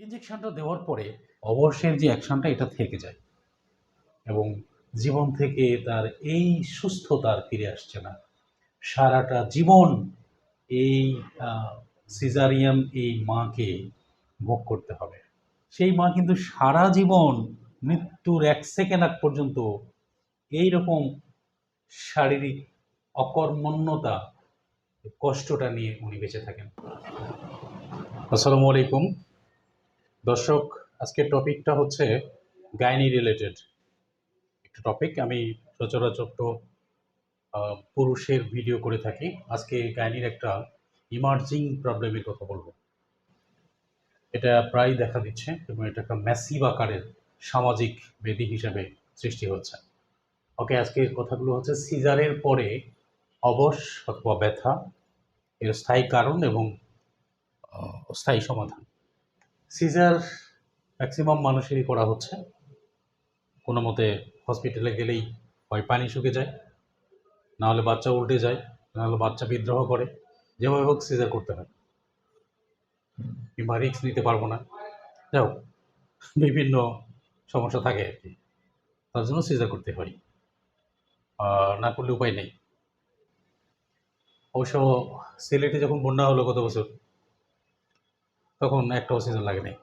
ইঞ্জেকশনটা দেওয়ার পরে অবশ্যই যে অ্যাকশনটা এটা থেকে যায়। এবং জীবন থেকে তার এই সুস্থতা আর ফিরে আসছে না। সারাটা জীবন এই সিজারিয়ান এই মাকে ভোগ করতে হবে। সেই মা কিন্তু সারা জীবন মৃত্যুর এক সেকেন্ড আগ পর্যন্ত এই রকম শারীরিক অকর্মণ্যতা, কষ্টটা নিয়ে উনি বেঁচে থাকেন। আসসালামু আলাইকুম। দর্শক, আজকের টপিকটা হচ্ছে গাইনি রিলেটেড একটা টপিক আমি সচরাচর পুরুষের ভিডিও করে থাকি। আজকে গাইনির একটা ইমার্জিং প্রবলেমের কথা বলব। এটা প্রায় দেখা দিচ্ছে এবং এটা একটা ম্যাসিভ আকারের সামাজিক বেদি হিসেবে সৃষ্টি হচ্ছে। ওকে আজকে কথাগুলো হচ্ছে সিজারের পরে অবশ অথবা ব্যথা, এর স্থায়ী কারণ এবং স্থায়ী সমাধান। সিজার ম্যাক্সিমাম মানুষেরই করা হচ্ছে। কোনো মতে হসপিটালে গেলেই হয়, পানি শুকে যায়, নাহলে বাচ্চা উল্টে যায়, নাহলে বাচ্চা বিদ্রোহ করে। যেভাবে হোক সিজার করতে হয়। কিংবা রিস্ক নিতে পারব না। যাই হোক, বিভিন্ন সমস্যা থাকে আর কি। তার জন্য সিজার করতে হয়। না করলে উপায় নেই। অবশ্য সিলেটে যখন বন্যা হলো গত বছর তখন একটা সিজন লাগে নাই।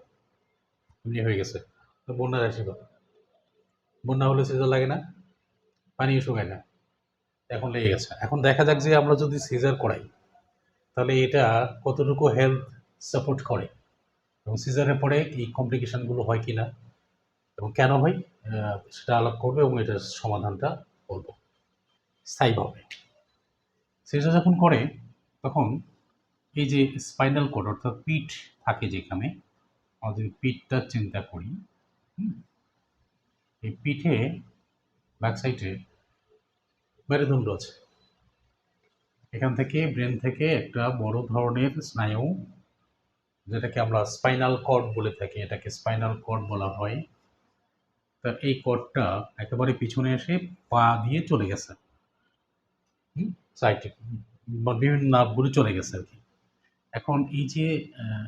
এমনি হয়ে গেছে। বন্যার আশীর্বাদ বন্যা হলে সিজন লাগে না, পানিও শুকায় না। এখন লেগে গেছে। এখন দেখা যাক যে আমরা যদি সিজার করাই, তাহলে এটা কতটুকু হেলথ সাপোর্ট করে? এবং সিজারের পরে এই কমপ্লিকেশনগুলো হয় কি না এবং কেন হয়? সেটা আলাপ করবে এবং এটার সমাধানটা বলব। স্থায়ীভাবে সিজার যখন করে, তখন এই যে স্পাইনাল কোড অর্থাৎ পিঠ থাকে যেখানে, আমাদের পিঠটা চিন্তা করি এই পিঠে ব্যাক সাইডে মেরুদণ্ড আছে। এখান থেকে ব্রেন থেকে একটা বড় ধরনের স্নায়ু, যেটাকে আমরা স্পাইনাল কর্ড বলে থাকি, এটাকে স্পাইনাল কর্ড বলা হয়। তা এই কর্ডটা একেবারে পিছনে এসে পা দিয়ে চলে গেছে। সাইডে বিভিন্ন নার্ভগুলো চলে গেছে আর কি। এখন এই যে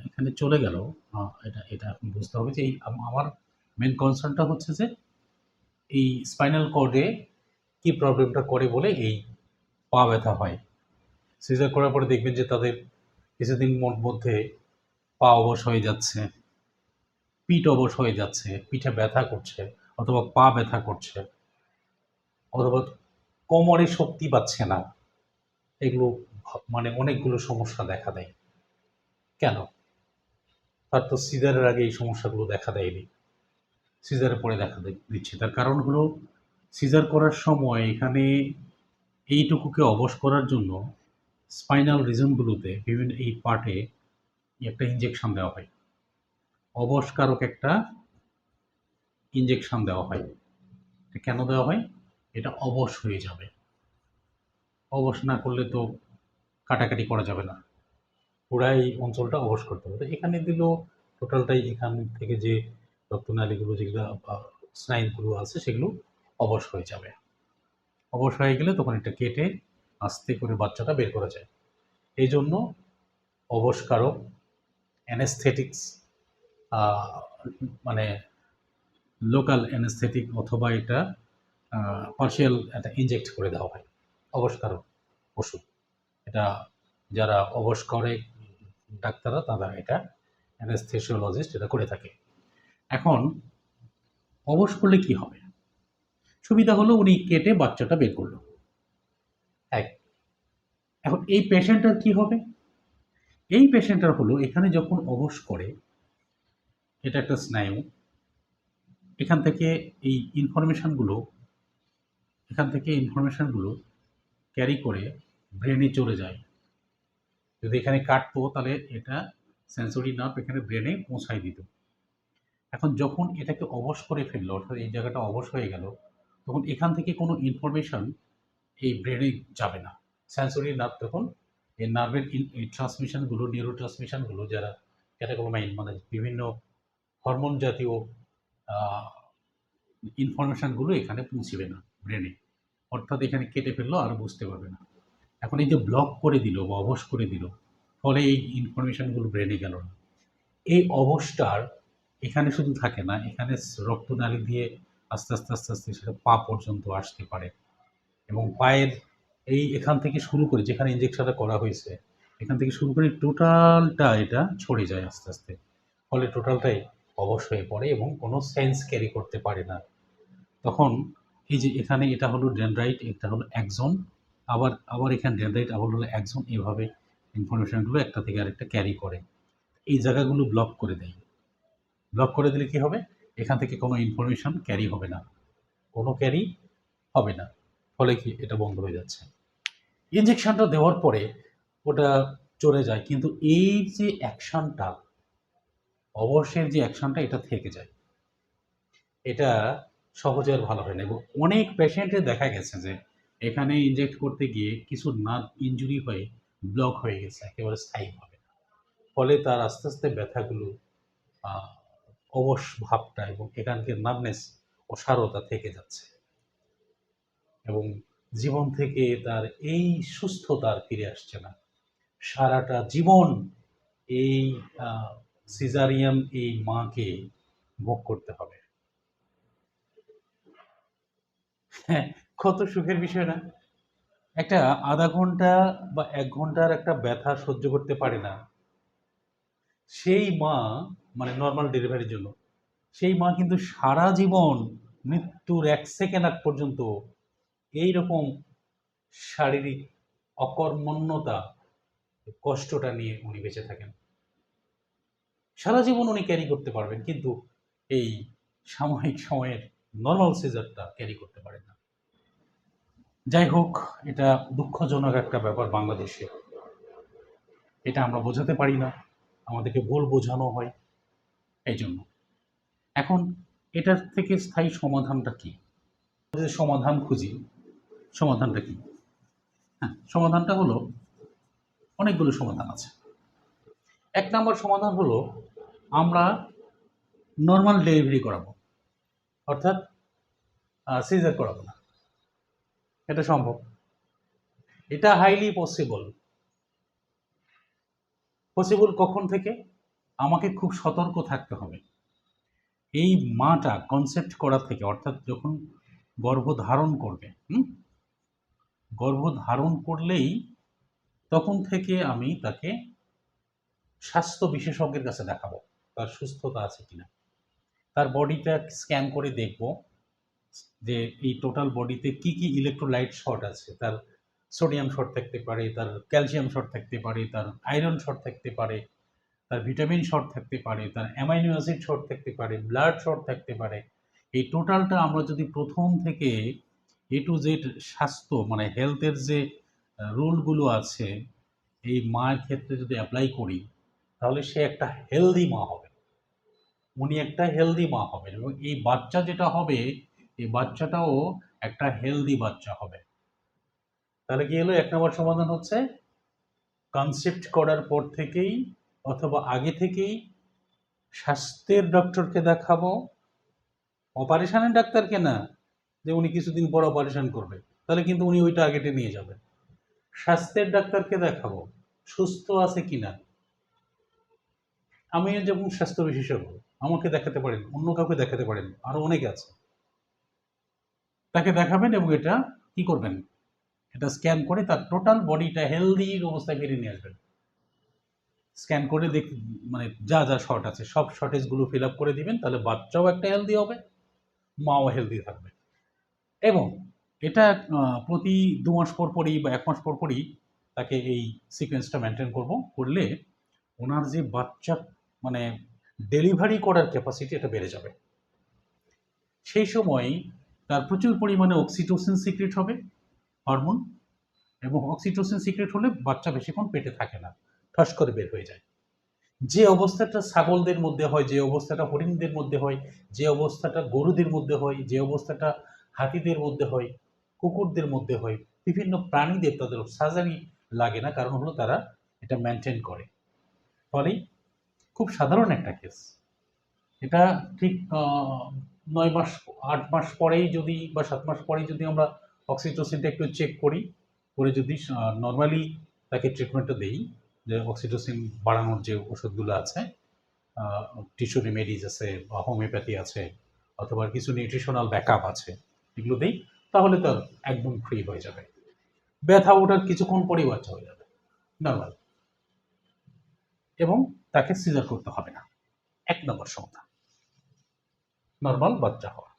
এখানে চলে গেল এটা এটা এখন বুঝতে হবে যে এই আমার মেন কনসার্নটা হচ্ছে যে এই স্পাইনাল কর্ডে কি প্রবলেমটা করে বলে এই পা ব্যথা হয়। সিজার করার পরে দেখবেন যে তাদের কিছুদিন মধ্যে পা অবশ হয়ে যাচ্ছে, পিঠ অবশ হয়ে যাচ্ছে, পিঠে ব্যথা করছে অথবা পা ব্যথা করছে অথবা কোমরে শক্তি পাচ্ছে না। এগুলো মানে অনেকগুলো সমস্যা দেখা দেয়। কেন? তার তো সিজারের আগে এই সমস্যাগুলো দেখা দেয়নি। সিজারের পরে দেখা দিচ্ছে। তার কারণ হলো, সিজার করার সময় এখানে এইটুকুকে অবশ করার জন্য স্পাইনাল রিজনগুলোতে বিভিন্ন এই পার্টে একটা ইঞ্জেকশন দেওয়া হয়। অবশকারক একটা ইঞ্জেকশন দেওয়া হয়। এটা কেন দেওয়া হয়? এটা অবশ হয়ে যাবে। অবশ না করলে তো কাটাকাটি করা যাবে না। পুরাই অঞ্চলটা অবশ করতে হবে। তো এখানে দিল টোটালটাই এখান থেকে যে রক্তনালীগুলো যেগুলো স্নায়ুগুলো আছে সেগুলো অবশ হয়ে যাবে। অবশ হয়ে গেলে তখন এটা কেটে আস্তে করে বাচ্চাটা বের করা যায়। এই জন্য অবশকারক অ্যানেস্থেটিক্স মানে লোকাল অ্যানেস্থেটিক অথবা এটা পার্শিয়াল একটা ইনজেক্ট করে দেওয়া হয়। অবশকারক ওষুধ। এটা যারা অবশ করে ডাক্তাররা তারা এটা অ্যানেস্থেসিওলজিস্ট এটা করে থাকে। এখন অবশ করলে কি হবে? সুবিধা হলো উনি কেটে বাচ্চাটা বের করল। এক। এখন এই পেশেন্টটার কি হবে? এই পেশেন্টটার হলো এখানে যখন অবশ করে, এটা একটা স্নায়ু, এখান থেকে এই ইনফরমেশানগুলো এখান থেকে ইনফরমেশানগুলো ক্যারি করে ব্রেনে চলে যায়। যদি এখানে কাটতো, তাহলে এটা সেন্সরি নার্ভ এখানে ব্রেনে পৌঁছায় দিত। এখন যখন এটাকে অবশ করে ফেলল, অর্থাৎ এই জায়গাটা অবশ হয়ে গেল, তখন এখান থেকে কোনো ইনফরমেশন এই ব্রেনে যাবে না। সেন্সরি নার্ভ তখন এই নার্ভের ট্রান্সমিশনগুলো নিউরো ট্রান্সমিশনগুলো যারা ক্যাটাকোমাইন মানে বিভিন্ন হরমোন জাতীয় ইনফরমেশনগুলো এখানে পৌঁছবে না ব্রেনে অর্থাৎ এখানে কেটে ফেলল, আর বুঝতে পারবে না। এখন এই যে ব্লক করে দিল বা অবশ করে দিল, ফলে এই ইনফরমেশনগুলো ব্রেনে গেল না। এই অবশটার এখানে শুধু থাকে না, এখানে রক্তনালী দিয়ে আস্তে আস্তে আস্তে আস্তে সেটা পা পর্যন্ত আসতে পারে। এবং পায়ের এই এখান থেকে শুরু করে যেখানে ইঞ্জেকশনটা করা হয়েছে, এখান থেকে শুরু করে টোটালটা এটা ছড়ে যায় আস্তে আস্তে। ফলে টোটালটাই অবশ হয়ে পড়ে এবং কোনো সেন্স ক্যারি করতে পারে না। তখন এই যে এখানে এটা হলো ডেনড্রাইট এটা হলো একজন আবার আবার এখানে ডেনড্রাইট আবার হলো একজন এভাবে ইনফরমেশনগুলো একটা থেকে আরেকটা ক্যারি করে। এই জায়গাগুলো ব্লক করে দেয়। ব্লক করে দিলে কি হবে? এখান থেকে কোনো ইনফরমেশন ক্যারি হবে না। কোনো ক্যারি হবে না। ফলে কি? এটা বন্ধ হয়ে যাচ্ছে। ইঞ্জেকশনটা দেওয়ার পরে ওটা চলে যায়। কিন্তু এই যে অ্যাকশনটা অবশ্যের যে অ্যাকশনটা এটা থেকে যায়। এটা সহজে আর ভালো হয় না। এবং অনেক পেশেন্টের দেখা গেছে যে এখানে ইনজেক্ট করতে গিয়ে কিছু নার্ভ ইনজুরি হয়ে ব্লক হয়ে গেছে, একেবারে স্থায়ীভাবে ফলে তার আস্তে আস্তে ব্যথাগুলো অবশ ভাবটা এবং এখানকার নার্ভনেস অসারতা থেকে যাচ্ছে। এবং জীবন থেকে তার এই সুস্থতা আর ফিরে আসছে না। সারাটা জীবন এই সিজারিয়ান এই মাকে ভোগ করতে হবে। হ্যাঁ কত সুখের বিষয় না। একটা আধা ঘণ্টা বা এক ঘণ্টার একটা ব্যথা সহ্য করতে পারে না। সেই মা মানে নর্মাল ডেলিভারির জন্য, সেই মা কিন্তু সারা জীবন মৃত্যুর এক সেকেন্ড আগ পর্যন্ত এই রকম শারীরিক অকর্মণ্যতা, কষ্টটা নিয়ে উনি বেঁচে থাকেন। সারা জীবন উনি ক্যারি করতে পারবেন, কিন্তু এই সাময়িক সময়ের নর্মাল সিজারটা ক্যারি করতে পারেন না। যাই হোক, এটা দুঃখজনক একটা ব্যাপার বাংলাদেশে। এটা আমরা বোঝাতে পারি না, আমাদেরকে ভুল বোঝানো হয়, এই জন্য। এখন, এটার থেকে স্থায়ী সমাধানটা কি? যদি সমাধান খুঁজি, সমাধানটা কি? হ্যাঁ সমাধানটা হলো, অনেকগুলো সমাধান আছে। এক নম্বর সমাধান হলো, আমরা নর্মাল ডেলিভারি করাবো। অর্থাৎ সিজার করাবো না। এটা সম্ভব। এটা হাইলি পসিবল পসিবল কখন থেকে? আমাকে খুব সতর্ক থাকতে হবে। এই মাটা কনসেপ্ট করা থেকে, অর্থাৎ যখন গর্ভধারণ করবে গর্ভধারণ করলেই তখন থেকে আমি তাকে স্বাস্থ্য বিশেষজ্ঞের কাছে দেখাবো, তার সুস্থতা আছে কিনা। তার বডিটা স্ক্যান করে দেখব। যে এই টোটাল বডিতে কি কি ইলেকট্রোলাইট শর্ট আছে? তার সোডিয়াম শর্ট থাকতে পারে, তার ক্যালসিয়াম শর্ট থাকতে পারে, তার আয়রন শর্ট থাকতে পারে, তার ভিটামিন শর্ট থাকতে পারে, তার অ্যামাইনো অ্যাসিড শর্ট থাকতে পারে ব্লাড শর্ট থাকতে পারে। এই টোটালটা আমরা যদি প্রথম থেকে এ টু জেড স্বাস্থ্য মানে হেলথের যে রুলগুলো আছে, এই মায়ের ক্ষেত্রে যদি অ্যাপ্লাই করি, তাহলে সে একটা হেলদি মা হবে। উনি একটা হেলদি মা হবেন এবং এই বাচ্চা যেটা হবে এই বাচ্চাটাও একটা হেলদি বাচ্চা হবে। তাহলে কি হলো? এক নম্বর সমাধান হচ্ছে কনসেপ্ট করার পর থেকেই অথবা আগে থেকেই স্বাস্থ্যের ডক্টরকে দেখাবো। অপারেশনের ডাক্তারকে না, যে উনি কিছুদিন পর অপারেশন করবে। তাহলে কিন্তু উনি ওই টার্গেটে নিয়ে যাবেন স্বাস্থ্যের ডাক্তারকে দেখাবো, সুস্থ আছে কিনা? আমি যেমন স্বাস্থ্য বিশেষজ্ঞ, আমাকে দেখাতে পারেন, অন্য কাউকে দেখাতে পারেন, আরও অনেকে আছে। তাকে দেখাবেন এবং এটা কি করবেন? এটা স্ক্যান করে তার টোটাল বডিটা হেলদি অবস্থায় ফিরে নিয়ে আসবেন। স্ক্যান করে দেখ মানে যা যা শর্ট আছে, সব শর্টেজগুলো ফিল আপ করে দিবেন, তাহলে বাচ্চাও একটা হেলদি হবে, মাও হেলদি থাকবে। এবং এটা প্রতি দু মাস পর পরই বা এক মাস পর পরই তাকে এই সিকোয়েন্সটা মেনটেন করব, করলে ওনার যে বাচ্চা মানে ডেলিভারি করার ক্যাপাসিটি এটা বেড়ে যাবে। সেই সময় তার প্রচুর পরিমাণে অক্সিটোসিন সিক্রেট হবে হরমোন এবং অক্সিটোসিন সিক্রেট হলে বাচ্চা বেশিক্ষণ পেটে থাকে না, ঠস করে বের হয়ে যায়। যে অবস্থাটা ছাগলদের মধ্যে হয়, যে অবস্থাটা হরিণদের মধ্যে হয়, যে অবস্থাটা গরুদের মধ্যে হয়, যে অবস্থাটা হাতিদের মধ্যে হয়, কুকুরদের মধ্যে হয়, বিভিন্ন প্রাণীদের তাদের সার্জারি লাগে না, কারণ হলো তারা এটা মেনটেন করে। ফলে খুব সাধারণ একটা কেস এটা ঠিক নয় মাস, আট মাস পরেই যদি বা সাত মাস পরেই যদি আমরা অক্সিটোসিনটা একটু চেক করি, করে যদি নর্মালি তাকে ট্রিটমেন্টটা দেই, যে অক্সিটোসিন বাড়ানোর যে ওষুধগুলো আছে টিস্যু রেমেডিজ আছে বা হোমিওপ্যাথি আছে, অথবা কিছু নিউট্রিশনাল ব্যাকআপ আছে, এগুলো দিই, তাহলে তো একদম ফ্রি হয়ে যাবে। ব্যথা ওঠার কিছুক্ষণ পরেই বাচ্চা হয়ে যাবে নর্মাল এবং তাকে সিজার করতে হবে না, এক নম্বর সমাধান। নর্মাল বাচ্চা হওয়া।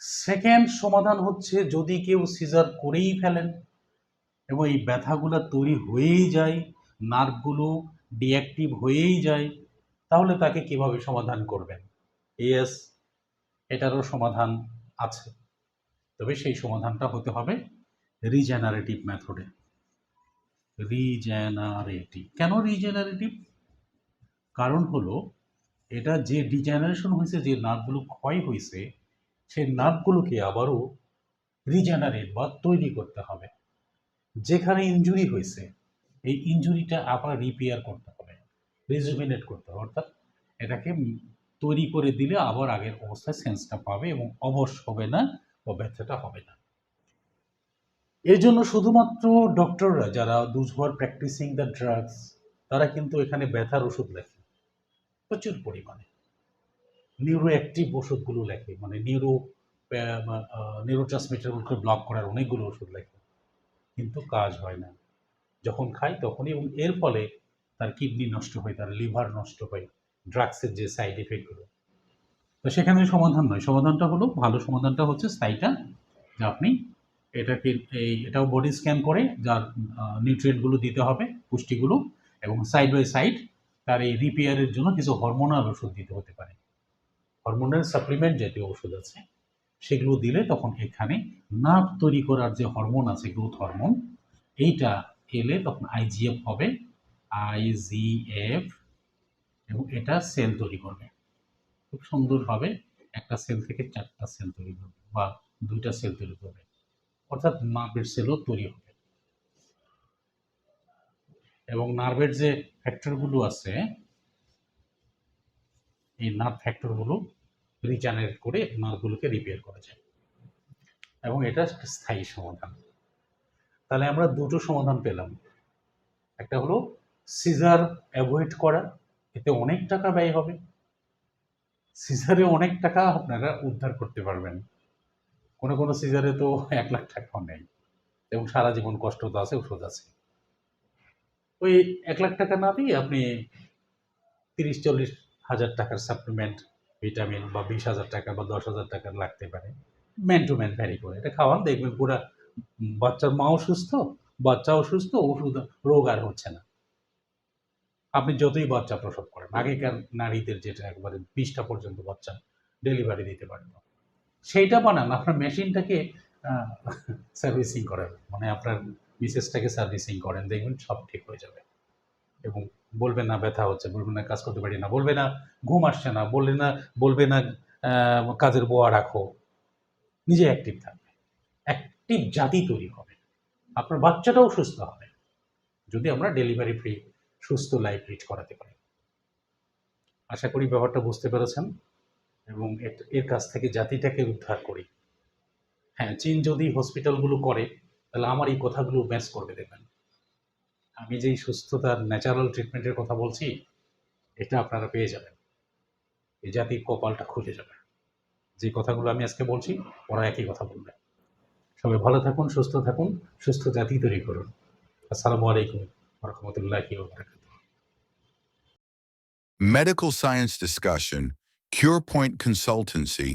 সেকেন্ড সমাধান হচ্ছে যদি কেউ সিজার করেই ফেলেন এবং এই ব্যথাগুলো তৈরি হয়েই যায়, নার্ভগুলো ডিঅ্যাক্টিভ হয়েই যায়, তাহলে তাকে কীভাবে সমাধান করবেন? এস এটারও সমাধান আছে। তবে সেই সমাধানটা হতে হবে রিজেনারেটিভ মেথডে রিজেনারেটিভ কেন রিজেনারেটিভ কারণ হলো এটা যে ডিজেনারেশন হয়েছে, যে নার্ভগুলো ক্ষয় হয়েছে, সেই নার্ভগুলোকে আবারও রিজেনারেট বা তৈরি করতে হবে। যেখানে ইনজুরি হয়েছে, এই ইনজুরিটা আবার রিপেয়ার করতে হবে রিজুমিনেট করতে হবে। অর্থাৎ এটাকে তৈরি করে দিলে আবার আগের অবস্থায় সেন্সটা পাবে এবং অবশ হবে না বা ব্যথাটা হবে না। এর জন্য শুধুমাত্র ডক্টররা যারা দুজ প্র্যাকটিসিং দ্য ড্রাগস তারা কিন্তু এখানে ব্যথার ওষুধ লেখে। প্রচুর পরিমাণে। নিউরো অ্যাক্টিভ ওষুধগুলো লেখে মানে নিউরো নিউরো ট্রান্সমিটারগুলোকে ব্লক করার অনেকগুলো ওষুধ লেখে, কিন্তু কাজ হয় না। যখন খায় তখনই এবং এর ফলে তার কিডনি নষ্ট হয়, তার লিভার নষ্ট হয় ড্রাগসের যে সাইড এফেক্টগুলো তো সেখানে সমাধান নয়। সমাধানটা হলো, ভালো সমাধানটা হচ্ছে সাইটা, যে আপনি এটাকে, এই, এটাও বডি স্ক্যান করে যার নিউট্রিয়েন্টগুলো দিতে হবে, পুষ্টিগুলো, এবং সাইড বাই সাইড তার এই রিপেয়ারের জন্য কিছু হরমোনাল ওষুধ দিতে হতে পারে। হরমোনাল সাপ্লিমেন্ট জাতীয় ওষুধ আছে, সেগুলো দিলে তখন এখানে নার্ভ তৈরি করার যে হরমোন আছে গ্রোথ হরমোন এইটা এলে তখন আইজিএফ হবে আইজিএফ এবং এটা সেল তৈরি করবে। খুব সুন্দরভাবে একটা সেল থেকে চারটা সেল তৈরি করবে বা দুইটা সেল তৈরি করবে। অর্থাৎ নার্ভের সেলও তৈরি হবে। এবং নার্ভের যে ফ্যাক্টরগুলো আছে, এই নার্ভ ফ্যাক্টরগুলো রিজেনারেট করে নার্ভগুলোকে রিপেয়ার করা যায়। এবং এটা স্থায়ী সমাধান। তাহলে আমরা দুটো সমাধান পেলাম। একটা হলো সিজার অ্যাভয়েড করা, এতে অনেক টাকা ব্যয় হবে। সিজারে অনেক টাকা আপনারা উদ্ধার করতে পারবেন। কোনো কোনো সিজারে তো এক লাখ টাকাও নেই। এবং সারা জীবন কষ্ট তো আছে, ওষুধ আছে। ওই এক লাখ টাকা না দিয়ে আপনি তিরিশ, চল্লিশ হাজার টাকার সাপ্লিমেন্ট ভিটামিন বা বিশ হাজার টাকা বা দশ হাজার টাকা লাগতে পারে। ম্যান টু ম্যান ভ্যারি করে। এটা খাওয়ান, দেখবেন পুরা বাচ্চার মাও সুস্থ, বাচ্চাও সুস্থ, ওষুধ, রোগ আর হচ্ছে না। আপনি যতই বাচ্চা প্রসব করেন, আগেকার নারীদের যেটা একবারে বিশটা পর্যন্ত বাচ্চা ডেলিভারি দিতে পারেন সেইটা বানান, আপনার মেশিনটাকে সার্ভিসিং করেন। মানে আপনার মিসেসটাকে সার্ভিসিং করেন, দেখবেন সব ঠিক হয়ে যাবে। এবং বলবে না, ব্যথা হচ্ছে, বলবে না, কাজ করতে পারি না, বলবে না, ঘুম আসছে না বলবে না বলবে না কাজের বোয়া রাখো। নিজে অ্যাক্টিভ থাকবে। অ্যাক্টিভ জাতি তৈরি হবে। আপনার বাচ্চাটাও সুস্থ হবে। যদি আমরা ডেলিভারি ফ্রি সুস্থ লাইফ লিড করাতে পারি। আশা করি ব্যাপারটা বুঝতে পেরেছেন। এবং এর কাছ থেকে জাতিটাকে উদ্ধার করি। হ্যাঁ চীন যদি হসপিটালগুলো করে তাহলে আমার এই কথাগুলো ম্যাচ করবে দেখবেন। আমি যেই সুস্থতার ন্যাচারাল ট্রিটমেন্টের কথা বলছি এটা আপনারা পেয়ে যাবেন। এই জাতির কপালটা খুলে যাবে। যে কথাগুলো আমি আজকে বলছি ওরা একই কথা বলবে। সবাই ভালো থাকুন সুস্থ থাকুন সুস্থ জাতি তৈরি করুন। আসসালামু আলাইকুম রহমতুল্লাহি Medical Science Discussion, CurePoint Consultancy,